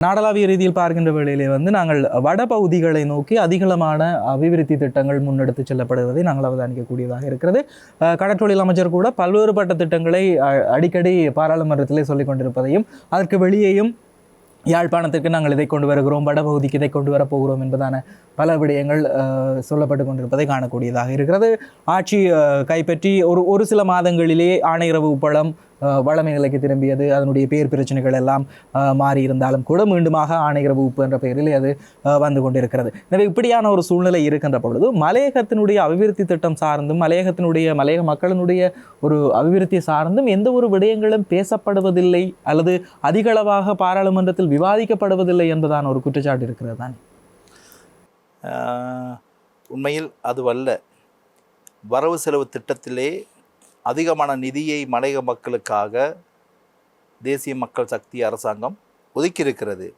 நாடளாவிய ரீதியில் பார்க்கின்ற வேளையிலே வந்து நாங்கள் வடபகுதிகளை நோக்கி அதிகளமான அபிவிருத்தி திட்டங்கள் முன்னெடுத்து செல்லப்படுவதை நாங்கள் அவதானிக்கக்கூடியதாக இருக்கிறது. கடற்றொழில் அமைச்சர் கூட பல்வேறுபட்ட திட்டங்களை அ- அடிக்கடி பாராளுமன்றத்திலே சொல்லிக் கொண்டிருப்பதையும் அதற்கு வெளியேயும் யாழ்ப்பாணத்திற்கு நாங்கள் இதை கொண்டு வருகிறோம் வடபகுதிக்கு இதை கொண்டு வரப்போகிறோம் என்பதான பல விடயங்கள் சொல்லப்பட்டு கொண்டிருப்பதை காணக்கூடியதாக இருக்கிறது. ஆட்சி கைப்பற்றி ஒரு ஒரு சில மாதங்களிலே ஆணையரவு உப்பளம் வளமை நிலைக்கு திரும்பியது அதனுடைய பேர் பிரச்சனைகள் எல்லாம் மாறி இருந்தாலும் கூட மீண்டுமாக ஆணைகிற உப்பு என்ற பெயரில் அது வந்து கொண்டிருக்கிறது. எனவே இப்படியான ஒரு சூழ்நிலை இருக்கின்ற பொழுது மலையகத்தினுடைய அபிவிருத்தி திட்டம் சார்ந்தும் மலையகத்தினுடைய மலையக மக்களினுடைய ஒரு அபிவிருத்தி சார்ந்தும் எந்த ஒரு விடயங்களும் பேசப்படுவதில்லை அல்லது அதிகளவாக பாராளுமன்றத்தில் விவாதிக்கப்படுவதில்லை என்பதான ஒரு குற்றச்சாட்டு இருக்கிறது தான்? உண்மையில் அதுவல்ல. வரவு செலவு திட்டத்திலே அதிகமான நிதியை மலையக மக்களுக்காக தேசிய மக்கள் சக்தி அரசாங்கம் ஒதுக்கியிருக்கிறது.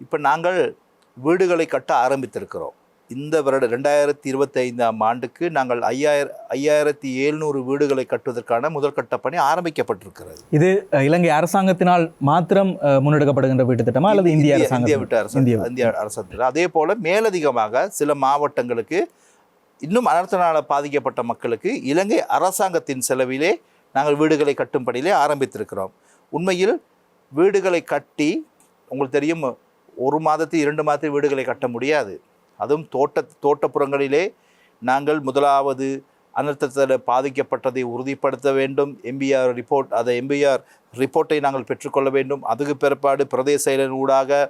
இப்போ நாங்கள் வீடுகளை கட்ட ஆரம்பித்திருக்கிறோம். இந்த வருட ரெண்டாயிரத்தி இருபத்தைந்தாம் ஆண்டுக்கு நாங்கள் ஐயாயிரம் ஐயாயிரத்தி எழுநூறு வீடுகளை கட்டுவதற்கான முதற்கட்ட பணி ஆரம்பிக்கப்பட்டிருக்கிறது. இது இலங்கை அரசாங்கத்தினால் மாத்திரம் முன்னெடுக்கப்படுகின்ற வீட்டு திட்டமா அல்லது இந்திய இந்திய அரசாங்கம் விட்டு அரசு இந்திய- இந்திய அரசாங்கத்தில் அதே போல மேலதிகமாக சில மாவட்டங்களுக்கு இன்னும் அனர்த்தனால் பாதிக்கப்பட்ட மக்களுக்கு இலங்கை அரசாங்கத்தின் செலவிலே நாங்கள் வீடுகளை கட்டும் பணியிலே ஆரம்பித்திருக்கிறோம். உண்மையில் வீடுகளை கட்டி உங்களுக்கு தெரியும் ஒரு மாதத்தில் இரண்டு மாதத்தில் வீடுகளை கட்ட முடியாது. அதுவும் தோட்ட தோட்டப்புறங்களிலே நாங்கள் முதலாவது அனர்த்தத்தில் பாதிக்கப்பட்டதை உறுதிப்படுத்த வேண்டும். எம்பிஆர் ரிப்போர்ட் அதை எம்பிஆர் ரிப்போர்ட்டை நாங்கள் பெற்றுக்கொள்ள வேண்டும். அதுக்கு பிற்பாடு பிரதேச செயலரின் ஊடாக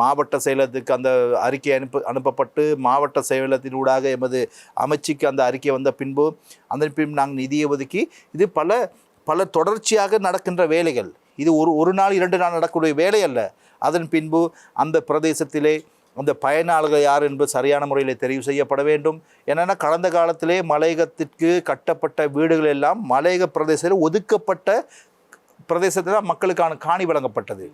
மாவட்ட செயலகத்துக்கு அந்த அறிக்கை அனுப்ப அனுப்பப்பட்டு மாவட்ட செயலகத்தின் ஊடாக எமது அமைச்சுக்கு அந்த அறிக்கை வந்த பின்பு அதன் பின் நாங்கள் நிதியை ஒதுக்கி இது பல பல தொடர்ச்சியாக நடக்கின்ற வேலைகள். இது ஒரு ஒரு நாள் இரண்டு நாள் நடக்கக்கூடிய வேலை அல்ல. அதன் பின்பு அந்த பிரதேசத்திலே அந்த பயனாளர்கள் யார் என்பது சரியான முறையில் தெரிவு செய்யப்பட வேண்டும். என்னென்னா கடந்த காலத்திலே மலையகத்திற்கு கட்டப்பட்ட வீடுகள் எல்லாம் மலையக பிரதேசத்தில் ஒதுக்கப்பட்ட பிரதேசத்தில் மக்களுக்கான காணி வழங்கப்பட்டது.